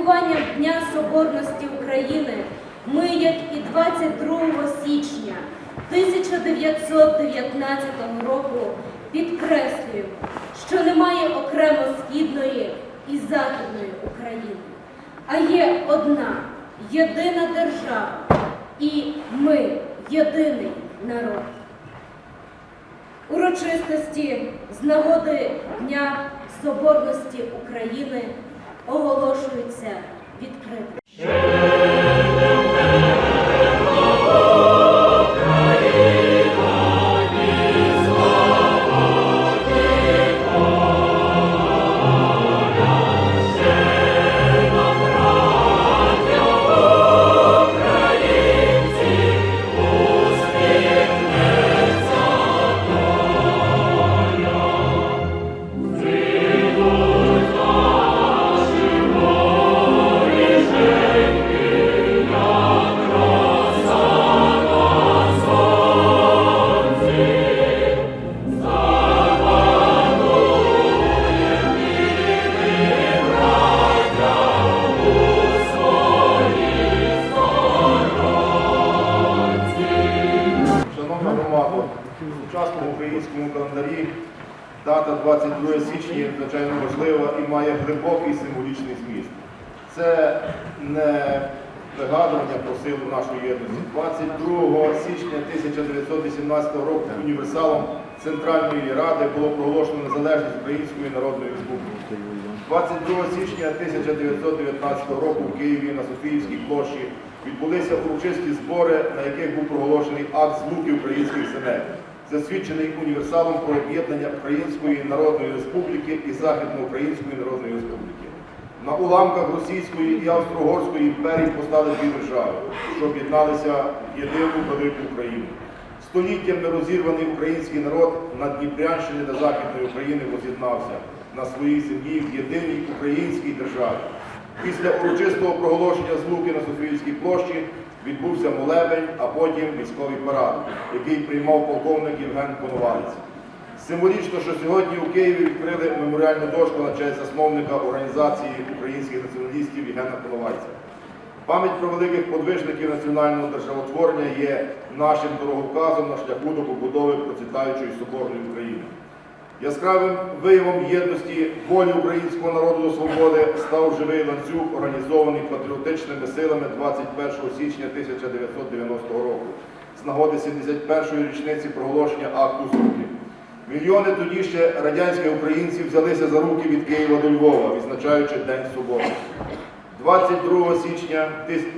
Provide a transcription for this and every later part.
святкуванням Дня Соборності України ми, як і 22 січня 1919 року, підкреслюємо, що немає окремо східної і західної України, а є одна єдина держава, і ми єдиний народ. Урочистості з нагоди Дня Соборності України оголошуються відкрито. Шановна громада, в сучасному українському календарі дата 22 січня є звичайно важлива і має глибокий символічний зміст. Це не вигадування про силу нашої єдності. 22 січня 1918 року універсалом Центральної Ради було проголошено незалежність Української Народної Республіки. 22 січня 1919 року в Києві на Софіївській площі відбулися урочисті збори, на яких був проголошений акт злуки українських земель, засвідчений універсалом про об'єднання Української Народної Республіки і Західноукраїнської Народної Республіки. На уламках Російської і Австро-Угорської імперії постали дві держави, що об'єдналися в єдину велику Україну. Століттями розірваний український народ на Дніпрянщині та Західної України воз'єднався на своїй землі в єдиній українській державі. Після урочистого проголошення злуки на Софіївській площі відбувся молебень, а потім військовий парад, який приймав полковник Євген Коновалець. Символічно, що сьогодні у Києві відкрили меморіальну дошку на честь засновника організації українських націоналістів Євгена Коновальця. Пам'ять про великих подвижників національного державотворення є нашим дороговказом на шляху до побудови процвітаючої соборної України. Яскравим виявом єдності волі українського народу до свободи став живий ланцюг, організований патріотичними силами 21 січня 1990 року з нагоди 71-ї річниці проголошення акту зруки. Мільйони тоді ще радянських українців взялися за руки від Києва до Львова, відзначаючи День Соборності. 22 січня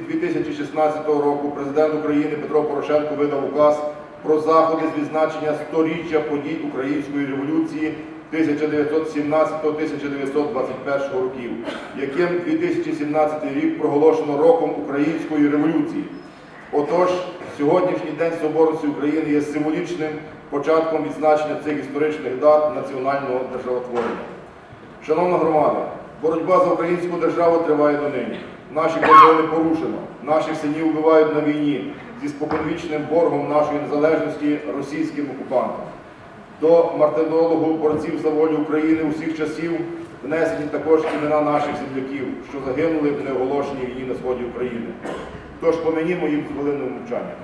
2016 року президент України Петро Порошенко видав указ про заходи з відзначення 100-річчя подій Української революції 1917-1921 років, яким 2017 рік проголошено роком Української революції. Отож, сьогоднішній День Соборності України є символічним початком відзначення цих історичних дат національного державотворення. Шановна громада, боротьба за українську державу триває донині. Наші кордони порушено, наших синів вбивають на війні зі споконвічним боргом нашої незалежності російським окупантам. До мартинологу борців за волю України усіх часів внесені також імена наших земляків, що загинули в неоголошеній війні на сході України. Тож поминімо їм хвилиною мовчання.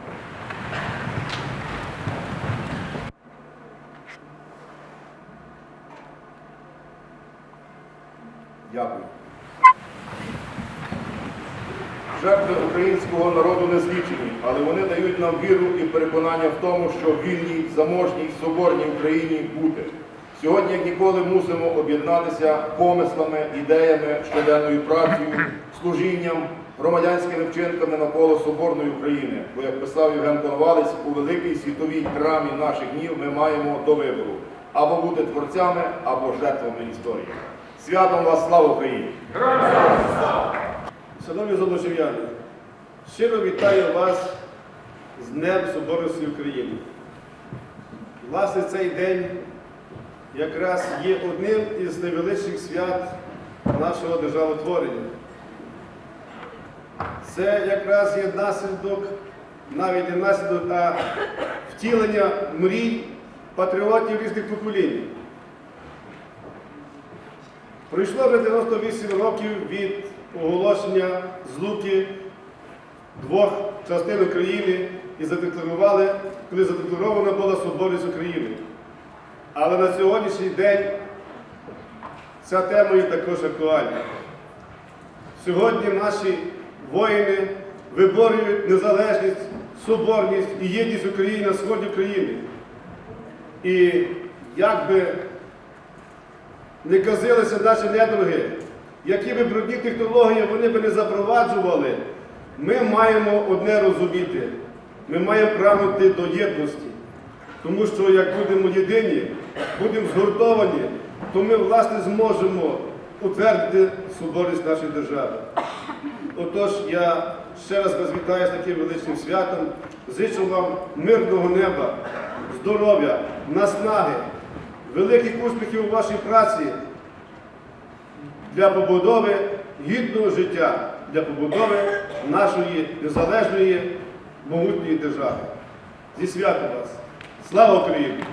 Дякую. Жертви українського народу не злічені, але вони дають нам віру і переконання в тому, що вільній, заможній, соборній Україні бути. Сьогодні, як ніколи, мусимо об'єднатися помислами, ідеями, щоденною працею, служінням, громадянськими вчинками навколо соборної України. Бо, як писав Євген Коновалець, у великій світовій драмі наших днів ми маємо до вибору або бути творцями, або жертвами історії. Святом вас, слава Україні! Шановні золочів'яни, щиро вітаю вас з Днем Соборності України. Власне, цей день якраз є одним із найвеличніших свят нашого державотворення. Це якраз є наслідок, навіть не наслідок, а втілення мрій патріотів різних поколінь. Пройшло вже 98 років від оголошення злуки двох частин України і задекларували, коли задекларована була соборність України. Але на сьогоднішній день ця тема є також актуальна. Сьогодні наші воїни виборюють незалежність, соборність і єдність України на сході України. І як би не казилися наші недруги, які би брудні технології вони би не запроваджували, ми маємо одне розуміти. Ми маємо прагнути до єдності. Тому що як будемо єдині, будемо згуртовані, то ми власне зможемо утвердити соборність нашої держави. Отож, я ще раз вас вітаю з таким величним святом. Зичу вам мирного неба, здоров'я, наснаги, великих успіхів у вашій праці для побудови гідного життя, для побудови нашої незалежної могутньої держави. Зі святом вас! Слава Україні!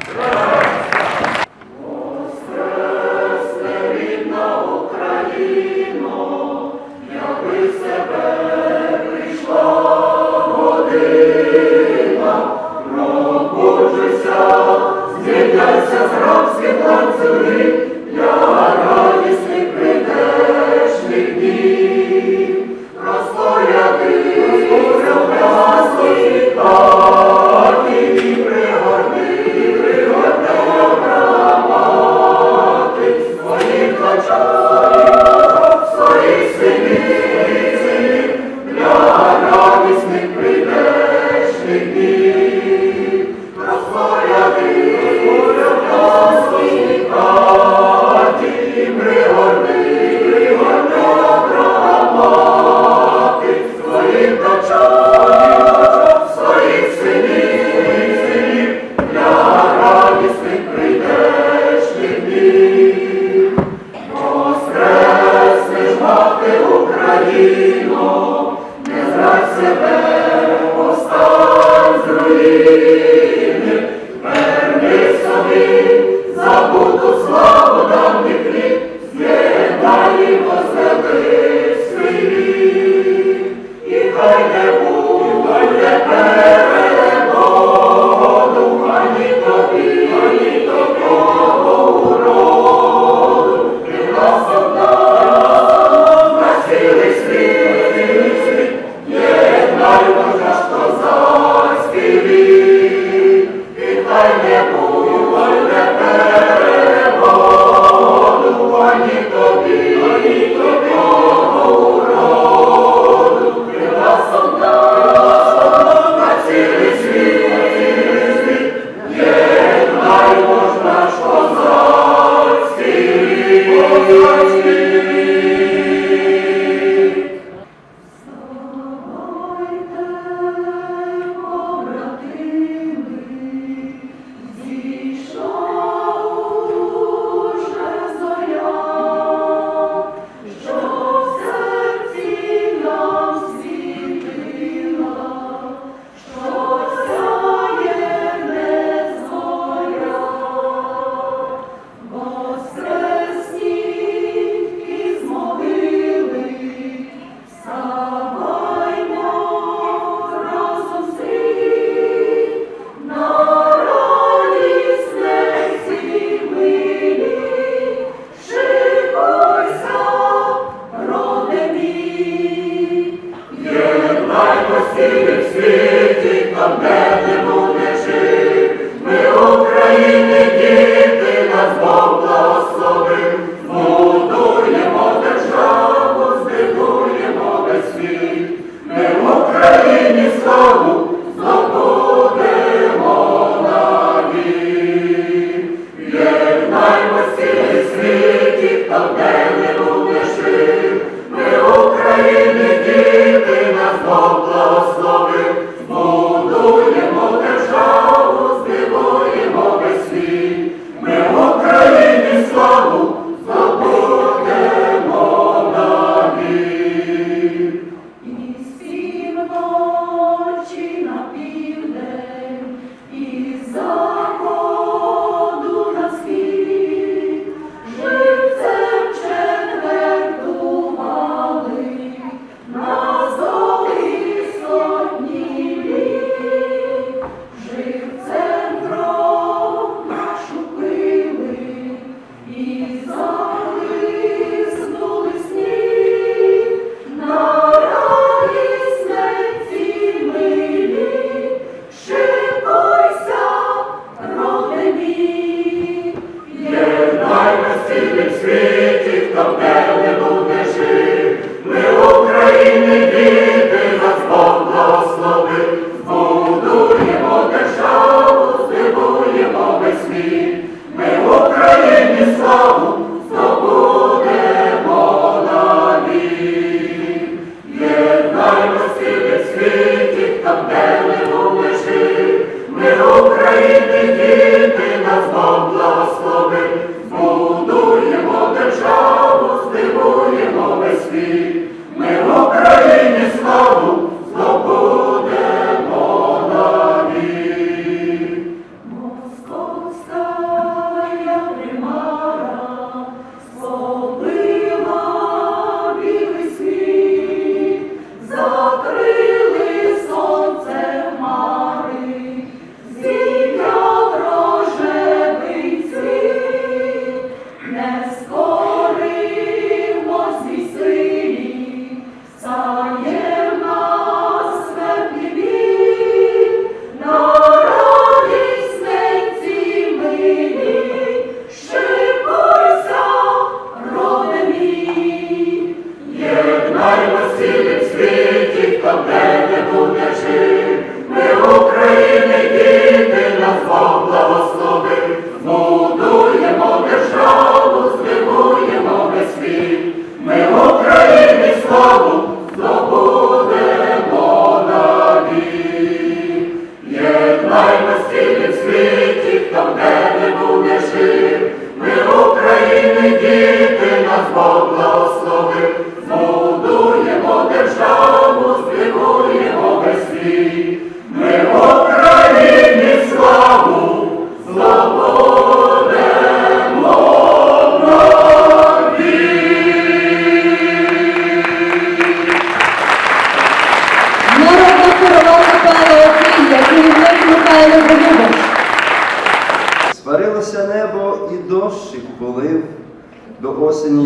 glory.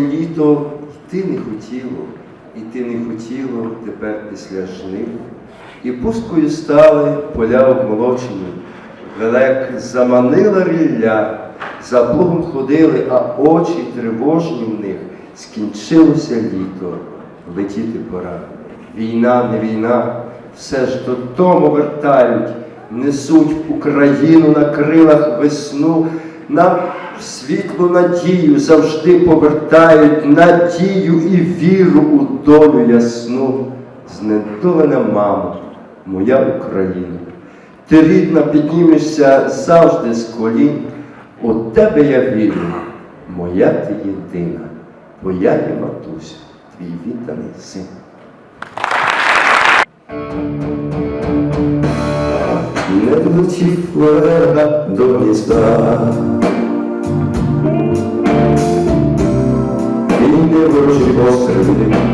Літо йти не хотіло, іти не хотіло тепер після жнив. І пусткою стали поля обмолочені, лелек заманила рілля, за плугом ходили, а очі тривожні в них, скінчилося літо, летіти пора. Війна, не війна, все ж додому вертають, несуть Україну на крилах весну, нам світлу надію завжди повертають, надію і віру у долю ясну. Знедолена мама, моя Україна, ти рідна піднімешся завжди з колін. У тебе я вірю, моя ти єдина, бо я є матуся, твій відданий син. Не влетів лега до гнізда, Senhor te possa.